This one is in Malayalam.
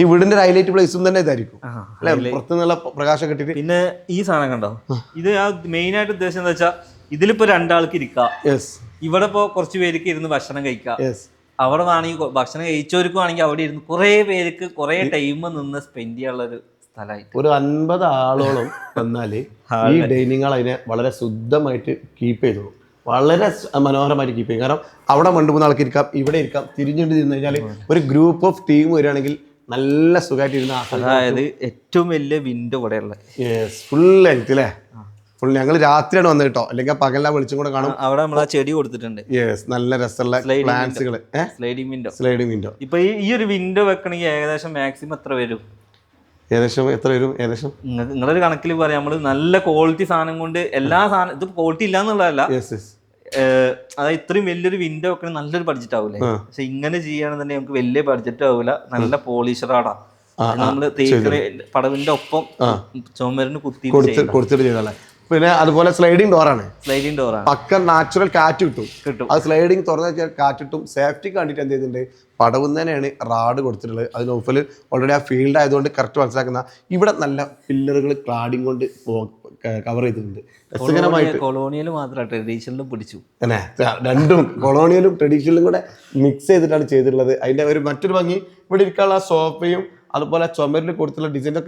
ഈ വീടിന്റെ ഹൈലൈറ്റ് പ്ലേസും തന്നെ ഇതായിരിക്കും. അല്ലെ? പുറത്തുനിന്നുള്ള പ്രകാശം കിട്ടിയിട്ട്. പിന്നെ ഈ സാധനം കണ്ടോ? ഇത് ആ മെയിൻ ആയിട്ട് ഉദ്ദേശം എന്താ വെച്ചാൽ ഇതിലിപ്പോ രണ്ടാൾക്ക് ഇരിക്കാം. യെസ് ഇവിടെ ഇപ്പോ കുറച്ച് പേർക്ക് ഇരുന്ന് ഭക്ഷണം കഴിക്കാം. അവിടെ വേണമെങ്കിൽ ഭക്ഷണം കഴിച്ചവർക്ക് ആണെങ്കിൽ അവിടെ ഇരുന്ന് കുറെ പേർക്ക് കുറെ ടൈം നിന്ന് സ്പെൻഡ് ചെയ്യാനുള്ള ഒരു സ്ഥലമായിട്ട് ഒരു അൻപത് ആളോളം വന്നാൽ ഈ ഡൈനിങ് ഹാൾ അതിനെ വളരെ ശുദ്ധമായിട്ട് കീപ്പ് ചെയ്തോളും വളരെ മനോഹരമായിട്ട് കീപ്പ് ചെയ്യും കാരണം അവിടെ രണ്ട് മൂന്ന് ആൾക്ക് ഇരിക്കാം ഇവിടെ ഇരിക്കാം തിരിഞ്ഞിട്ട് ചെന്ന് കഴിഞ്ഞാൽ ഒരു ഗ്രൂപ്പ് ഓഫ് ടീം വരികയാണെങ്കിൽ നല്ല സുഖമായിട്ടിരുന്ന അതായത് ഏറ്റവും വലിയ വിൻഡോ ഇവിടെയുള്ള യെസ് ഫുൾ ലെങ്ത് അല്ലേ ഫുൾ ഞങ്ങൾ രാത്രിയാണ് വന്നത് കേട്ടോ. അല്ലെങ്കിൽ പകലാ വെളിച്ചം കൂടെ കാണും. അവിടെ നമ്മൾ ആ ചെടി കൊടുത്തിട്ടുണ്ട്. യെസ് നല്ല രസമുള്ള പ്ലാന്റ്സുകൾ സ്ലൈഡിംഗ് വിൻഡോ സ്ലൈഡിംഗ് വിൻഡോ ഇപ്പൊ ഈ ഒരു വിൻഡോ വെക്കണമെങ്കിൽ ഏകദേശം മാക്സിമം എത്ര വരും? ഏകദേശം എത്ര വരും? ഏകദേശം? നിങ്ങ- നിങ്ങളൊരു കണക്കിൽ പറയാം. നമ്മൾ നല്ല ക്വാളിറ്റി സാധനം കൊണ്ട് എല്ലാ സാധനം ഇത് ക്വാളിറ്റി ഇല്ല എന്നുള്ളതല്ല യെസ് യെസ് ഏഹ് അതായത് ഇത്രയും വലിയൊരു വിൻഡോ ഒക്കെ നല്ലൊരു ബഡ്ജറ്റ് ആവൂലേ? പക്ഷെ ഇങ്ങനെ ചെയ്യുകയാണെന്നുണ്ടെങ്കിൽ നമുക്ക് വലിയ ബഡ്ജറ്റ് ആവൂല. നല്ല പോളിഷറാടാ നമ്മൾ പടവിന്റെ ഒപ്പം ചുമരിന് കുത്തി കൊടുത്തിട്ട് പിന്നെ അതുപോലെ സ്ലൈഡിങ് ഡോറാണ് സ്ലൈഡിങ് ഡോറാണ് പക്ക നാച്ചുറൽ കാറ്റ് കിട്ടും. കിട്ടും. അത് സ്ലൈഡിങ് തുറന്നു വെച്ചാൽ കാറ്റ് കിട്ടും. സേഫ്റ്റി കണ്ടിട്ട് എന്ത് ചെയ്തിട്ടുണ്ട് പടവുന്നതിനാണ് റാഡ് കൊടുത്തിട്ടുള്ളത്. അതിന് ഓഫിൽ ഓൾറെഡി ആ ഫീൽഡ് ആയതുകൊണ്ട് കറക്റ്റ് മനസ്സിലാക്കുന്ന ഇവിടെ നല്ല പില്ലറുകൾ ക്ലാഡിങ് കൊണ്ട് കവർ ചെയ്തിട്ടുണ്ട്. രസകരമായിട്ട്. കൊളോണിയൽ മാത്രം ട്രഡീഷണലും പിടിച്ചു. തന്നെ രണ്ടും കൊളോണിയലും ട്രഡീഷണലും കൂടെ മിക്സ് ചെയ്തിട്ടാണ് ചെയ്തിട്ടുള്ളത്. അതിന്റെ ഒരു മറ്റൊരു ഭംഗി ഇവിടെ ഇരിക്കാനുള്ള സോഫയും അതുപോലെ ചുമരിൽ കൊടുത്തുള്ള ഡിസൈൻ ഒക്കെ